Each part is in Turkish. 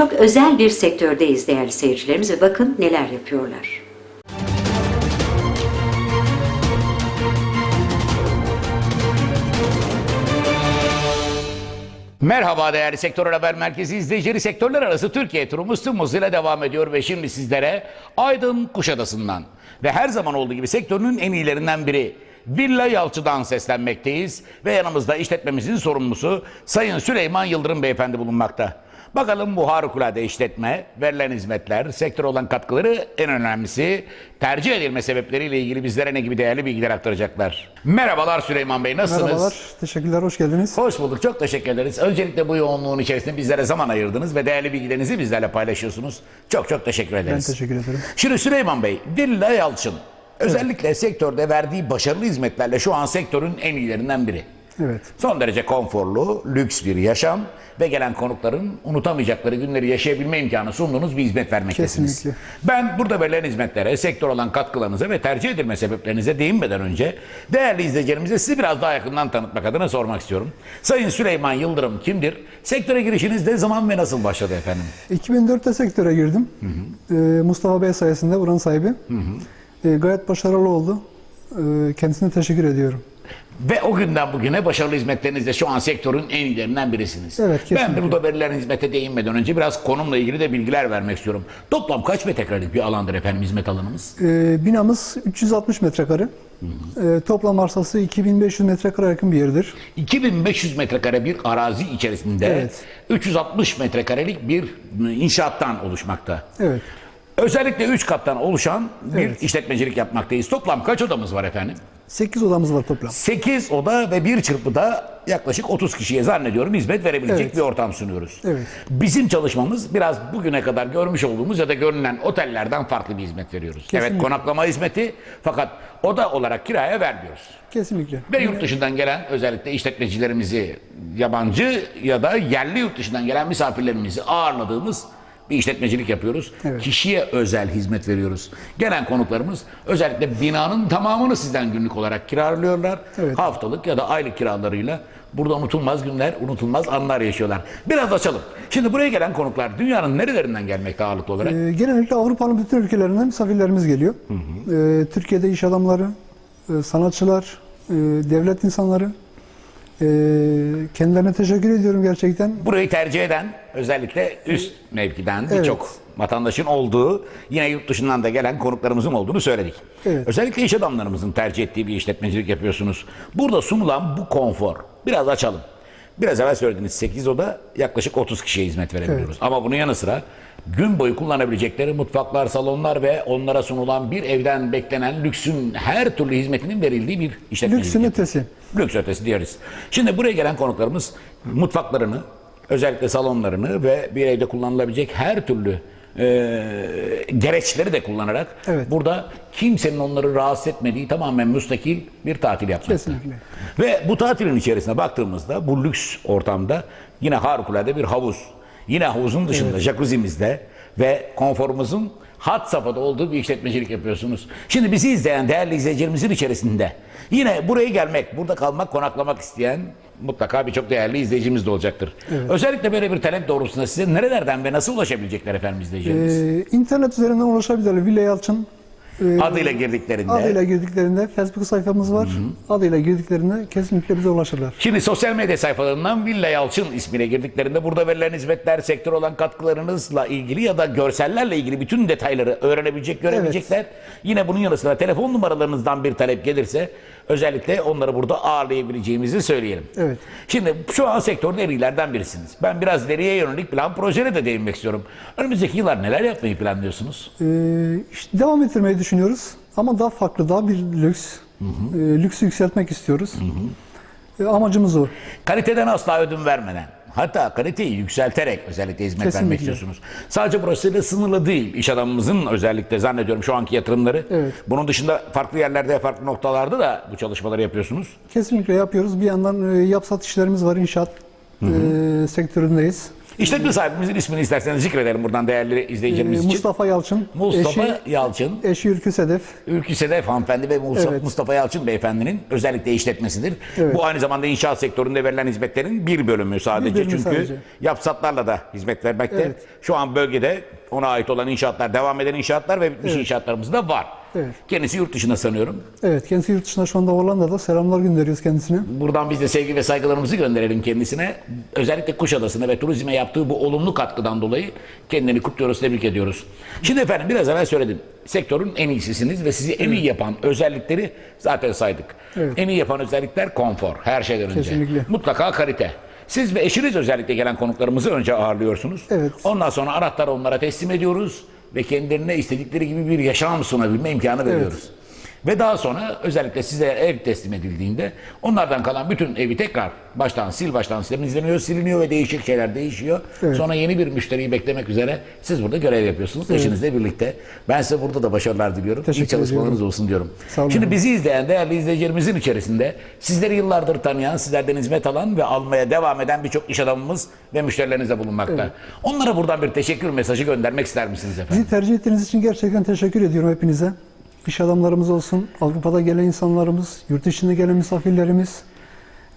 Çok özel bir sektördeyiz değerli seyircilerimiz ve bakın neler yapıyorlar. Merhaba değerli Sektör Haber Merkezi izleyicileri. Sektörler arası Türkiye turumuz tüm hızıyla devam ediyor ve şimdi sizlere Aydın Kuşadası'ndan ve her zaman olduğu gibi sektörünün en iyilerinden biri Villa Yalçı'dan seslenmekteyiz ve yanımızda işletmemizin sorumlusu Sayın Süleyman Yıldırım Beyefendi bulunmakta. Bakalım bu harikulade işletme, verilen hizmetler, sektör olan katkıları en önemlisi tercih edilme sebepleriyle ilgili bizlere ne gibi değerli bilgiler aktaracaklar. Merhabalar Süleyman Bey nasılsınız? Merhabalar, teşekkürler, hoş geldiniz. Hoş bulduk. Çok teşekkür ederiz. Öncelikle bu yoğunluğun içerisinde bizlere zaman ayırdınız ve değerli bilgilerinizi bizlerle paylaşıyorsunuz. Çok çok teşekkür Ben ederiz. teşekkür ederim. Şimdi Süleyman Bey, Villa Yalçın özellikle sektörde verdiği başarılı hizmetlerle şu an sektörün en iyilerinden biri. Evet, Son derece konforlu, lüks bir yaşam ve gelen konukların unutamayacakları günleri yaşayabilme imkanı sunduğunuz bir hizmet vermektesiniz. Kesinlikle. Ben burada verilen hizmetlere, sektör olan katkılarınıza ve tercih edilme sebeplerinize değinmeden önce değerli izleyicilerimize sizi biraz daha yakından tanıtmak adına sormak istiyorum. Sayın Süleyman Yıldırım kimdir? Sektöre girişiniz ne zaman ve nasıl başladı efendim? 2004'te sektöre girdim. Ee, Mustafa Bey sayesinde buranın sahibi. Ee, gayet başarılı oldu. Ee, kendisine teşekkür ediyorum. Ve o günden bugüne başarılı hizmetlerinizle şu an sektörün en iyilerinden birisiniz. Evet, ben de burada verilen hizmete değinmeden önce biraz konumla ilgili de bilgiler vermek istiyorum. Toplam kaç metrekarelik bir alandır efendim hizmet alanımız? Ee, binamız 360 metrekare. Ee, toplam arsası 2500 metrekare yakın bir yerdir. 2500 metrekare bir arazi içerisinde Evet. 360 metrekarelik bir inşaattan oluşmakta. Evet. Özellikle 3 kattan oluşan bir Evet. işletmecilik yapmaktayız. Toplam kaç odamız var efendim? 8 odamız var toplam. 8 oda ve bir çırpıda yaklaşık 30 kişiye zannediyorum hizmet verebilecek Evet. bir ortam sunuyoruz. Evet. Bizim çalışmamız biraz bugüne kadar görmüş olduğumuz ya da görünen otellerden farklı bir hizmet veriyoruz. Evet Kesinlikle. konaklama hizmeti fakat oda olarak kiraya vermiyoruz. Kesinlikle. Ve yurt dışından gelen özellikle işletmecilerimizi yabancı ya da yerli yurt dışından gelen misafirlerimizi ağırladığımız bir işletmecilik yapıyoruz. Evet. Kişiye özel hizmet veriyoruz. Gelen konuklarımız özellikle binanın tamamını sizden günlük olarak kiralıyorlar. Evet. Haftalık ya da aylık kiralarıyla burada unutulmaz günler, unutulmaz anlar yaşıyorlar. Biraz açalım. Şimdi buraya gelen konuklar dünyanın nerelerinden gelmekte ağırlıklı olarak? Ee, genellikle Avrupa'nın bütün ülkelerinden misafirlerimiz geliyor. Ee, Türkiye'de iş adamları, e, sanatçılar, e, devlet insanları. Ee, kendilerine teşekkür ediyorum gerçekten. Burayı tercih eden özellikle üst mevkiden Evet. birçok vatandaşın olduğu yine yurt dışından da gelen konuklarımızın olduğunu söyledik. Evet. Özellikle iş adamlarımızın tercih ettiği bir işletmecilik yapıyorsunuz. Burada sunulan bu konfor biraz açalım. Biraz evvel söylediğiniz 8 oda yaklaşık 30 kişiye hizmet verebiliyoruz. Ama bunun yanı sıra gün boyu kullanabilecekleri mutfaklar, salonlar ve onlara sunulan bir evden beklenen lüksün her türlü hizmetinin verildiği bir işletmecilik. Lüksün yapıyoruz. ötesi. Lüks ötesi diyoruz. Şimdi buraya gelen konuklarımız mutfaklarını, özellikle salonlarını ve bir evde kullanılabilecek her türlü e, gereçleri de kullanarak Evet. burada kimsenin onları rahatsız etmediği tamamen müstakil bir tatil yapmakta. Kesinlikle. Ve bu tatilin içerisine baktığımızda bu lüks ortamda yine harikulade bir havuz. Yine havuzun dışında jacuzzi'mizde ve konforumuzun hat safhada olduğu bir işletmecilik yapıyorsunuz. Şimdi bizi izleyen değerli izleyicilerimizin içerisinde yine buraya gelmek, burada kalmak, konaklamak isteyen mutlaka birçok değerli izleyicimiz de olacaktır. Özellikle böyle bir talep doğrultusunda size nerelerden ve nasıl ulaşabilecekler efendim izleyicilerimiz? Ee, internet üzerinden ulaşabilirler. Villa Yalçın e, Adıyla girdiklerinde. adıyla girdiklerinde Facebook sayfamız var. Adıyla girdiklerinde kesinlikle bize ulaşırlar. Şimdi sosyal medya sayfalarından Villa Yalçın ismine girdiklerinde burada verilen hizmetler, sektör olan katkılarınızla ilgili ya da görsellerle ilgili bütün detayları öğrenebilecek, görebilecekler. Yine bunun yanı sıra telefon numaralarınızdan bir talep gelirse özellikle onları burada ağırlayabileceğimizi söyleyelim. Evet. Şimdi şu an sektörde en iyilerden birisiniz. Ben biraz ileriye yönelik plan projene de değinmek istiyorum. Önümüzdeki yıllar neler yapmayı planlıyorsunuz? Ee, işte devam ettirmeyi düşünüyoruz. Ama daha farklı, daha bir lüks. Ee, lüksü yükseltmek istiyoruz. Ee, amacımız o. Kaliteden asla ödün vermeden, hatta kaliteyi yükselterek özellikle hizmet vermek Kesinlikle. istiyorsunuz. Sadece burasıyla sınırlı değil. İş adamımızın özellikle zannediyorum şu anki yatırımları. Evet. Bunun dışında farklı yerlerde, farklı noktalarda da bu çalışmaları yapıyorsunuz. Kesinlikle yapıyoruz. Bir yandan e, yapsat işlerimiz var, inşaat e, sektöründeyiz. İşletme sahibimizin ismini isterseniz zikredelim buradan değerli izleyicilerimiz Ee, için. Mustafa Yalçın. Mustafa Eşi, Yalçın. eşi Ülkü Sedef. Ülkü Sedef hanımefendi ve Musa- Evet. Mustafa Yalçın beyefendinin özellikle işletmesidir. Evet. Bu aynı zamanda inşaat sektöründe verilen hizmetlerin bir bölümü sadece. Bir bölümü Çünkü sadece. yapsatlarla da hizmet vermekte. Evet. Şu an bölgede ona ait olan inşaatlar, devam eden inşaatlar ve bitmiş inşaatlarımız da var. Evet. Kendisi yurt dışında sanıyorum. Evet kendisi yurt dışında şu anda Hollanda'da. Selamlar gönderiyoruz kendisine. Buradan biz de sevgi ve saygılarımızı gönderelim kendisine. Özellikle Kuşadası'na ve turizme yaptığı bu olumlu katkıdan dolayı kendini kutluyoruz, tebrik ediyoruz. Şimdi efendim biraz evvel söyledim. Sektörün en iyisisiniz ve sizi en iyi yapan özellikleri zaten saydık. Evet. En iyi yapan özellikler konfor, her şeyden önce. Kesinlikle. Mutlaka kalite. Siz ve eşiniz özellikle gelen konuklarımızı önce ağırlıyorsunuz. Evet. Ondan sonra anahtarı onlara teslim ediyoruz ve kendilerine istedikleri gibi bir yaşam sunabilme imkanı veriyoruz. Ve daha sonra özellikle size ev teslim edildiğinde onlardan kalan bütün evi tekrar baştan sil baştan temizleniyor, siliniyor ve değişik şeyler değişiyor. Evet. Sonra yeni bir müşteriyi beklemek üzere siz burada görev yapıyorsunuz eşinizle birlikte. Ben size burada da başarılar diliyorum. Teşekkür İyi çalışmalarınız ediyorum. olsun diyorum. Şimdi bizi izleyen değerli izleyicilerimizin içerisinde sizleri yıllardır tanıyan, sizlerden hizmet alan ve almaya devam eden birçok iş adamımız ve müşterileriniz de bulunmakta. Onlara buradan bir teşekkür mesajı göndermek ister misiniz efendim? Bizi tercih ettiğiniz için gerçekten teşekkür ediyorum hepinize. İş adamlarımız olsun, Avrupa'da gelen insanlarımız, yurt dışında gelen misafirlerimiz.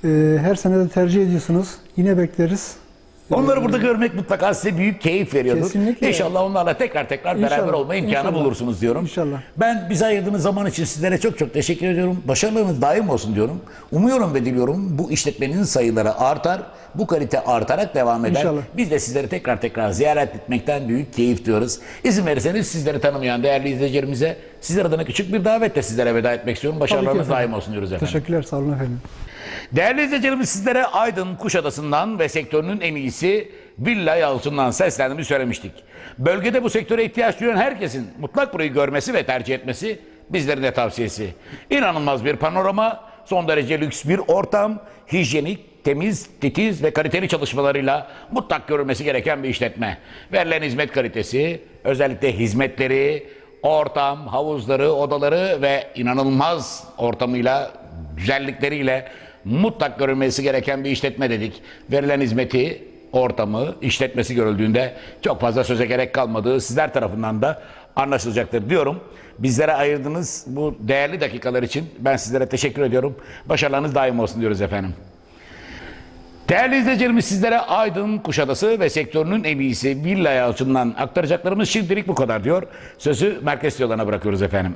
Ee, her sene de tercih ediyorsunuz. Yine bekleriz. Onları burada görmek mutlaka size büyük keyif veriyordur. Kesinlikle. İnşallah onlarla tekrar tekrar beraber İnşallah. olma imkanı İnşallah. bulursunuz diyorum. İnşallah. Ben bize ayırdığınız zaman için sizlere çok çok teşekkür ediyorum. Başarılarınız daim olsun diyorum. Umuyorum ve diliyorum bu işletmenin sayıları artar. Bu kalite artarak devam eder. İnşallah. Biz de sizleri tekrar tekrar ziyaret etmekten büyük keyif duyuyoruz. İzin verirseniz sizleri tanımayan değerli izleyicilerimize sizler adına küçük bir davetle sizlere veda etmek istiyorum. Başarılarınız daim olsun diyoruz efendim. Teşekkürler, sağ olun efendim. Değerli izleyicilerimiz sizlere Aydın Kuşadası'ndan ve sektörünün en iyisi Villa Yalçın'dan seslendiğimizi söylemiştik. Bölgede bu sektöre ihtiyaç duyan herkesin mutlak burayı görmesi ve tercih etmesi bizlerin de tavsiyesi. İnanılmaz bir panorama, son derece lüks bir ortam, hijyenik, temiz, titiz ve kaliteli çalışmalarıyla mutlak görülmesi gereken bir işletme. Verilen hizmet kalitesi, özellikle hizmetleri, ortam, havuzları, odaları ve inanılmaz ortamıyla, güzellikleriyle mutlak görülmesi gereken bir işletme dedik. Verilen hizmeti, ortamı, işletmesi görüldüğünde çok fazla söze gerek kalmadığı sizler tarafından da anlaşılacaktır diyorum. Bizlere ayırdığınız bu değerli dakikalar için ben sizlere teşekkür ediyorum. Başarılarınız daim olsun diyoruz efendim. Değerli izleyicilerimiz sizlere Aydın Kuşadası ve sektörünün en iyisi Villa Yalçın'dan aktaracaklarımız şimdilik bu kadar diyor. Sözü Merkez Yollarına bırakıyoruz efendim.